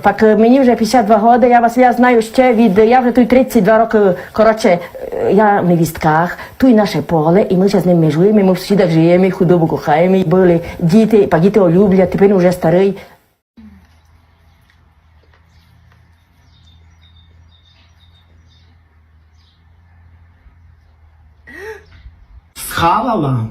Так е, мені вже 52 роки, я вас я знаю ще від, я вже тут 32 роки, коротше, я в невістках, тут наше поле, і ми ще з ним межуємо, ми в сусідах живемо, худобу кохаємо, були діти, па діти олюблять, тепер він вже старий. Схавала?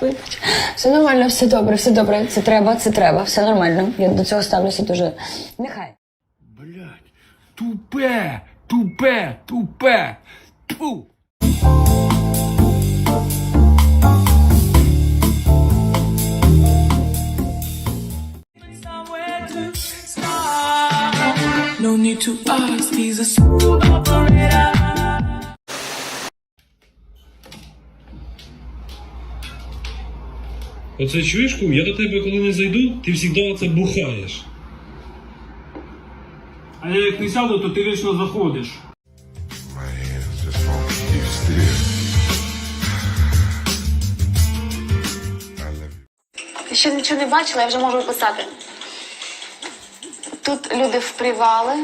Вибач. Все нормально, все добре, все добре. Це треба, це треба, все нормально. Я до цього ставлюся дуже. Нехай. Блять, тупе, тупе, тупе. Тьфу. No need to ask, he's a smooth operator. Оце чуєш, кум, я до тебе коли не зайду, ти завжди оце бухаєш. А я як не сяду, то ти вічно заходиш. Я ще нічого не бачила, я вже можу писати. Тут люди впрівали,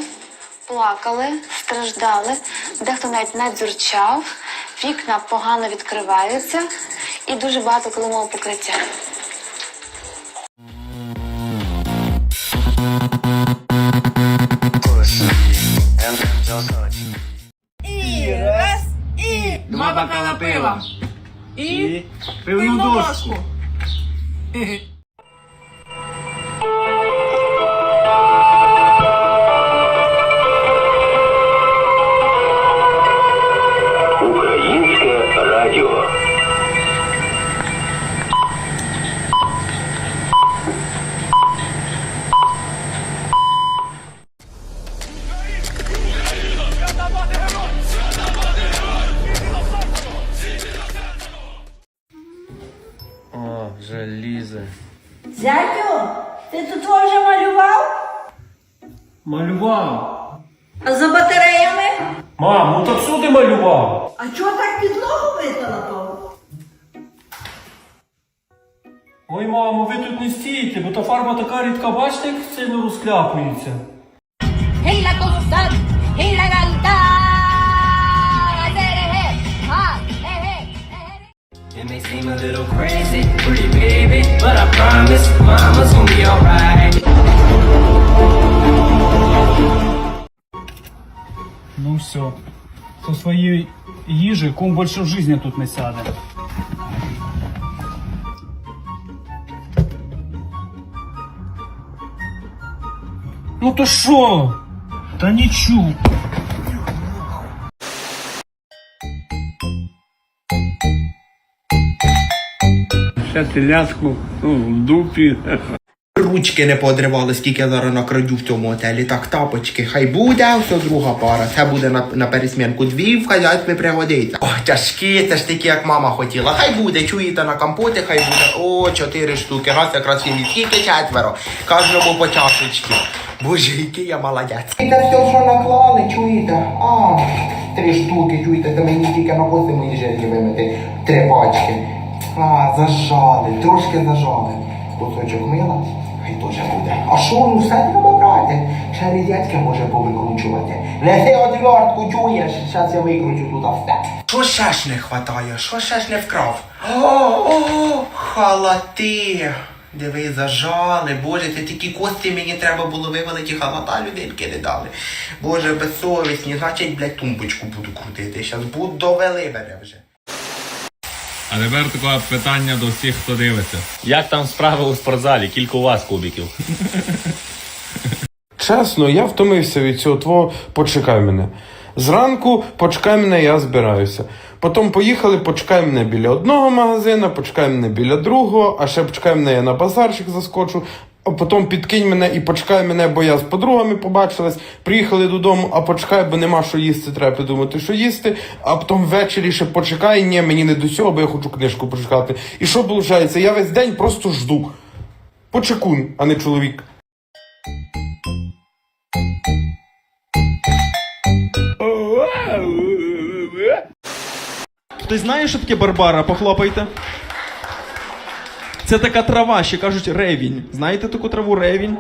плакали, страждали, дехто навіть надзюрчав, вікна погано відкриваються і дуже багато килимового покриття. Два бокала пива. І пивну дошку. О, вже лізе. Зятю, ти тут вже малював? Малював. А за батареями? Мам, ну так всюди малював. А чого так підлогу виталапав? Ой, мамо, ви тут не стійте, бо та фарба така рідка, бачите, як сильно розкляпується. Hey la cosa, hey la a little crazy, pretty baby, but I promise mama's gonna be alright. Ну все. Со своєї їжі кум більше в житті тут не сяде. Ну то що? Та нічого. Ще теляску ну, в дупі. Ручки не подривали, скільки я зараз накрадю в цьому отелі. Так, тапочки, хай буде, все друга пара. Це буде на, на пересмінку. Дві в хазяйстві пригодиться. О, тяжкі, це ж такі, як мама хотіла. Хай буде, чуєте на компоти, хай буде. О, чотири штуки. Раз якраз і скільки четверо. Кожному по чашечки. Боже, який я молодець. Це все, що наклали, чуєте? А, три штуки, чуєте, це мені тільки на коси мої жирки вимити. Три пачки. А, зажали, трошки зажали. Кусочок мила, хай теж буде. А що, ну все треба брати? Ще рідятки може повикручувати. Неси одвертку, чуєш? Щас я викручу тут все. Що ще ж не хватає? Що ще ж не вкрав? О, о, халати. Диви, зажали, боже, це такі кості мені треба було вивалити, халата людинки не дали. Боже, безсовісні, значить, блядь, тумбочку буду крутити. Щас буду довели мене вже. А тепер таке питання до всіх, хто дивиться. Як там справи у спортзалі? Кілька у вас кубиків. Чесно, я втомився від цього твого почекай мене. Зранку почекай мене, я збираюся. Потім поїхали, почекай мене біля одного магазина, почекай мене біля другого, а ще почекай мене, я на базарчик заскочу. А потім підкинь мене і почекай мене, бо я з подругами побачилась. Приїхали додому, а почекай, бо нема що їсти, треба придумати, що їсти. А потім ввечері ще почекай, ні, мені не до цього, бо я хочу книжку почекати. І що виходить? Я весь день просто жду. Почекун, а не чоловік. Хтось знає, що таке барбара? Похлопайте. Це така трава, ще кажуть ревінь. Знаєте таку траву ревінь?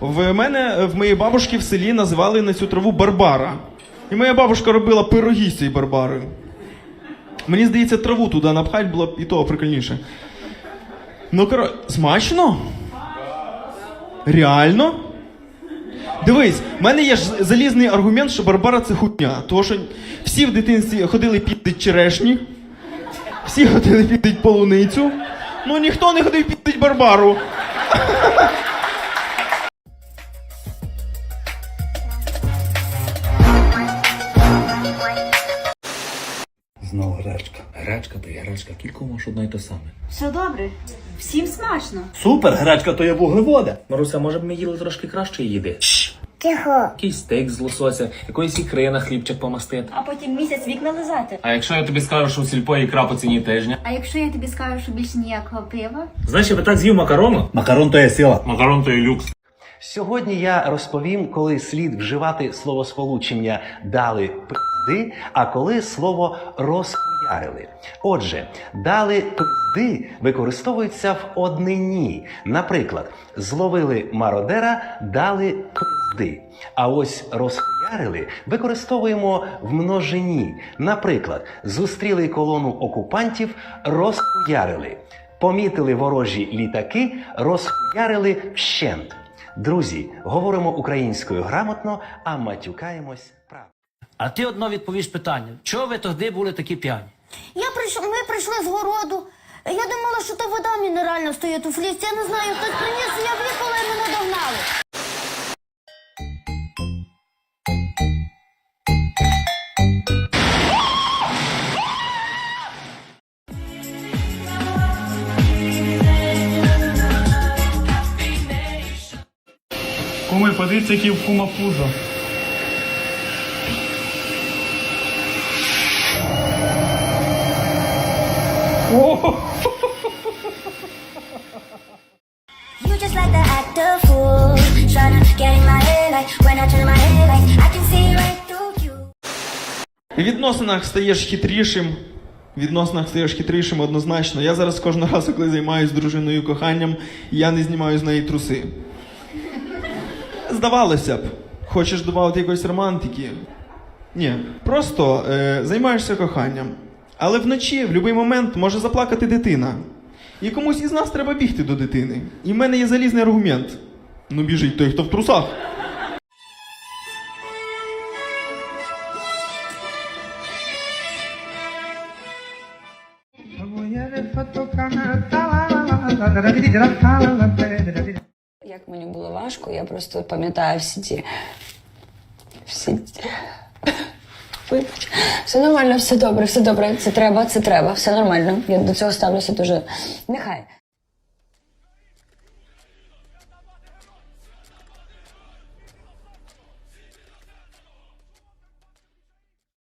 В мене в моїй бабушки в селі називали на цю траву Барбара. І моя бабушка робила пироги з цією Барбарою. Мені здається, траву туди напхать було б і того прикольніше. Ну, коро... смачно? Реально? Дивись, в мене є ж залізний аргумент, що Барбара це хуйня. Тому що всі в дитинстві ходили піти черешні, всі ходили піти полуницю, ну ніхто не ходив піти Барбару. Знову гречка. Гречка то є гречка. Кілько можеш одно й те саме. Все добре, всім смачно. Супер, гречка то є вуглеводи. Маруся, може б ми їли трошки краще їди? Тихо. Якийсь стейк з лосося, якоїсь ікри на хлібчик помастити. А потім місяць вікна лизати. А якщо я тобі скажу, що у сільпо ікра по ціні тижня? А якщо я тобі скажу, що більше ніякого пива? Знаєш, я би так з'їв макарону? Макарон то є сила. Макарон то є люкс. Сьогодні я розповім, коли слід вживати словосполучення дали пизди, а коли слово розхуярили. Отже, дали пизди використовуються в однині. Наприклад, зловили мародера, дали пизди. А ось розхуярили використовуємо в множині. Наприклад, зустріли колону окупантів, розхуярили. Помітили ворожі літаки, розхуярили вщент. Друзі, говоримо українською грамотно, а матюкаємось правильно. А ти одно відповіш питання. Чого ви тоді були такі п'яні? Я прийшов, ми прийшли з городу. Я думала, що то вода мінеральна стоїть у флісті. Я не знаю, хтось приніс, я в'їхала і мене догнали. Куми, подивіться, який в кума пузо. You just like to act a fool. Tryna get in my head like when I turn my head like I can see right through you. В відносинах стаєш хитрішим. В відносинах стаєш хитрішим однозначно. Я зараз кожного разу, коли займаюся дружиною коханням, я не знімаю з неї труси. Здавалося б, хочеш додати якоїсь романтики? Ні, просто е, займаєшся коханням. Але вночі, в будь-який момент, може заплакати дитина. І комусь із нас треба бігти до дитини. І в мене є залізний аргумент. Ну біжить той, хто в трусах. Як мені було важко, я просто пам'ятаю всі ті. Всі ті. Вибач. Все нормально, все добре, все добре. Це треба, це треба, все нормально. Я до цього ставлюся дуже. Нехай.